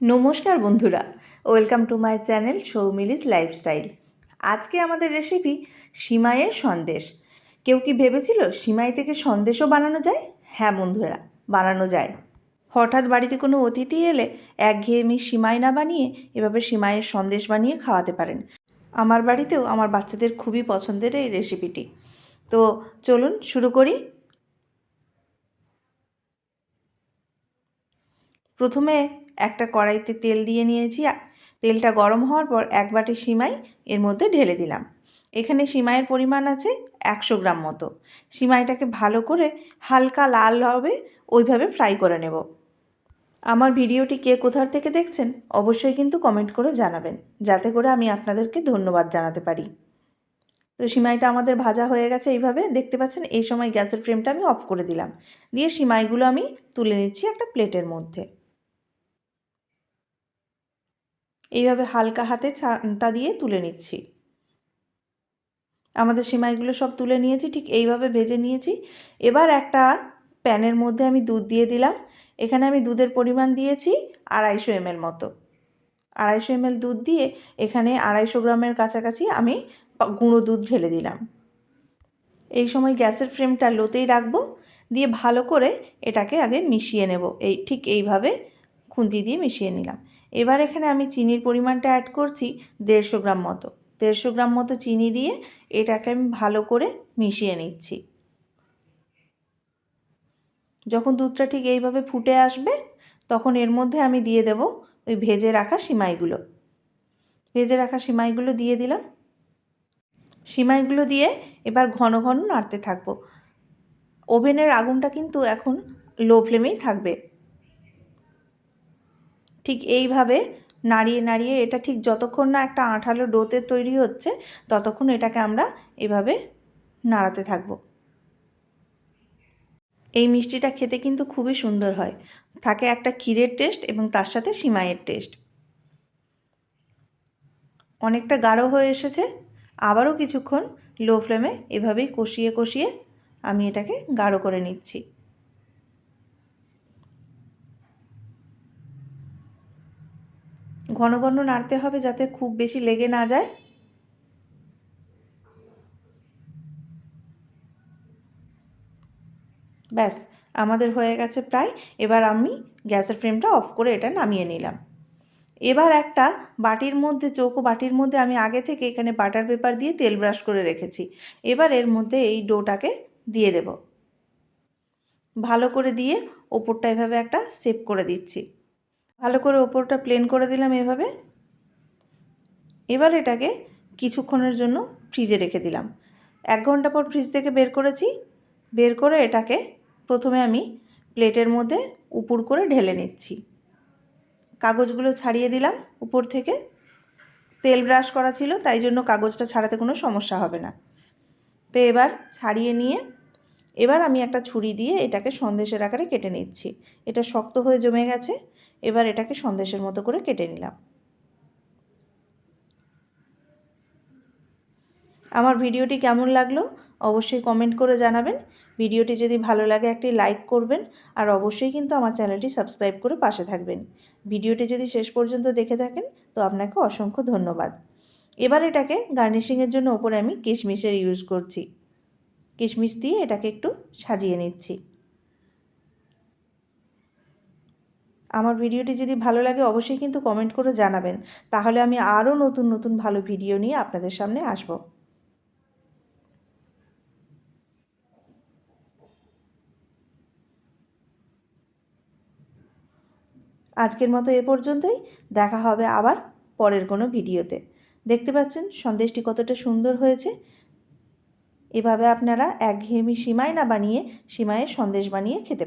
নমস্কার বন্ধুরা, welcome to my channel Soumili's lifestyle. আজকে আমাদের রেসিপি সিমাইয়ের সন্দেশ। কেউ কি ভেবেছিল সিমাই থেকে সন্দেশও বানানো যায়? হ্যাঁ বন্ধুরা, বানানো যায়। হঠাৎ বাড়িতে কোনো অতিথি এলে একঘেয়েমি সিমাই না বানিয়ে এভাবে সিমাইয়ের সন্দেশ বানিয়ে খাওয়াতে পারেন। আমার বাড়িতেও আমার বাচ্চাদের খুবই পছন্দের এই রেসিপিটি তো চলুন শুরু করি। প্রথমে একটা কড়াইতে তেল দিয়ে নিয়েছি। তেলটা গরম হওয়ার পর এক বাটি সিমাই এর মধ্যে ঢেলে দিলাম। এখানে সিমাইয়ের পরিমাণ আছে একশো গ্রাম মতো। সিমাইটাকে ভালো করে হালকা লাল হবে, ওইভাবে ফ্রাই করে নেব। আমার ভিডিওটি কে কোথার থেকে দেখছেন, অবশ্যই কিন্তু কমেন্ট করে জানাবেন, যাতে করে আমি আপনাদেরকে ধন্যবাদ জানাতে পারি। তো সিমাইটা আমাদের ভাজা হয়ে গেছে এইভাবে। দেখতে পাচ্ছেন, এই সময় গ্যাসের ফ্লেমটা আমি অফ করে দিলাম। দিয়ে সিমাইগুলো আমি তুলে নিচ্ছি একটা প্লেটের মধ্যে। এইভাবে হালকা হাতে ছানটা দিয়ে তুলে নিচ্ছি। আমাদের সিমাইগুলো সব তুলে নিয়েছি, ঠিক এইভাবে ভেজে নিয়েছি। এবার একটা প্যানের মধ্যে আমি দুধ দিয়ে দিলাম। এখানে আমি দুধের পরিমাণ দিয়েছি আড়াইশো এমএল মতো। আড়াইশো এমএল দুধ দিয়ে এখানে আড়াইশো গ্রামের কাছাকাছি আমি গুঁড়ো দুধ ঢেলে দিলাম। এই সময় গ্যাসের ফ্লেমটা লোতেই রাখব, দিয়ে ভালো করে এটাকে আগে মিশিয়ে নেব। এই, ঠিক এইভাবে খুন্তি দিয়ে মিশিয়ে নিলাম। এবার এখানে আমি চিনির পরিমাণটা অ্যাড করছি দেড়শো গ্রাম মতো। দেড়শো গ্রাম মতো চিনি দিয়ে এটাকে আমি ভালো করে মিশিয়ে নিচ্ছি। যখন দুধটা ঠিক এইভাবে ফুটে আসবে, তখন এর মধ্যে আমি দিয়ে দেব ওই ভেজে রাখা সিমাইগুলো। ভেজে রাখা সিমাইগুলো দিয়ে দিলাম। সিমাইগুলো দিয়ে এবার ঘন ঘন নাড়তে থাকব। ওভেনের আগুনটা কিন্তু এখন লো ফ্লেমেই থাকবে। ঠিক এইভাবে নাড়িয়ে নাড়িয়ে এটা ঠিক যতক্ষণ না একটা আঠালো ডোতে তৈরি হচ্ছে, ততক্ষণ এটাকে আমরা এভাবে নাড়াতে থাকব। এই মিষ্টিটা খেতে কিন্তু খুবই সুন্দর হয়। থাকে একটা ক্ষীরের টেস্ট এবং তার সাথে সিমাইয়ের টেস্ট। অনেকটা গাঢ় হয়ে এসেছে, আবারও কিছুক্ষণ লো ফ্লেমে এভাবেই কষিয়ে কষিয়ে আমি এটাকে গাঢ় করে নিচ্ছি। ঘন ঘন নাড়তে হবে যাতে খুব বেশি লেগে না যায়। ব্যাস, আমাদের হয়ে গেছে প্রায়। এবার আমি গ্যাসের ফ্লেমটা অফ করে এটা নামিয়ে নিলাম। এবার একটা বাটির মধ্যে, চৌকো বাটির মধ্যে আমি আগে থেকে এখানে বাটার পেপার দিয়ে তেল ব্রাশ করে রেখেছি। এবার এর মধ্যে এই ডোটাকে দিয়ে দেব। ভালো করে দিয়ে ওপরটা এভাবে একটা সেপ করে দিচ্ছি। ভালো করে ওপরটা প্লেন করে দিলাম এভাবে। এবার এটাকে কিছুক্ষণের জন্য ফ্রিজে রেখে দিলাম। এক ঘণ্টা পর ফ্রিজ থেকে বের করেছি। বের করে এটাকে প্রথমে আমি প্লেটের মধ্যে উপর করে ঢেলে নিচ্ছি। কাগজগুলো ছাড়িয়ে দিলাম উপর থেকে। তেল ব্রাশ করা ছিল, তাই জন্য কাগজটা ছাড়াতে কোনো সমস্যা হবে না। তো এবার ছাড়িয়ে নিয়ে, এবার আমি একটা ছুরি দিয়ে এটাকে সন্দেশের আকারে কেটে নিচ্ছি। এটা শক্ত হয়ে জমে গেছে। এবার এটাকে সন্দেশের মতো করে কেটে নিলাম। আমার ভিডিওটি কেমন লাগল অবশ্যই কমেন্ট করে জানাবেন। ভিডিওটি যদি ভালো লাগে একটি লাইক করবেন আর অবশ্যই কিন্তু আমার চ্যানেলটি সাবস্ক্রাইব করে পাশে থাকবেন। ভিডিওটি যদি শেষ পর্যন্ত দেখে থাকেন তো আপনাকে অসংখ্য ধন্যবাদ। এবার এটাকে গার্নিশিংয়ের জন্য ওপরে আমি কিশমিশের ইউজ করছি। কিশমিশ দিয়ে এটাকে একটু সাজিয়ে নিচ্ছি। আমার ভিডিওটি যদি ভালো লাগে অবশ্যই কিন্তু কমেন্ট করে জানাবেন। তাহলে আমি আরও নতুন নতুন ভালো ভিডিও নিয়ে আপনাদের সামনে আসব। আজকের মতো এ পর্যন্তই। দেখা হবে আবার পরের কোনো ভিডিওতে। দেখতে পাচ্ছেন, সন্দেশটি কতটা সুন্দর হয়েছে। এভাবে আপনারা একঘেয়েমি সীমায় না বানিয়ে সীমায়ের সন্দেশ বানিয়ে খেতে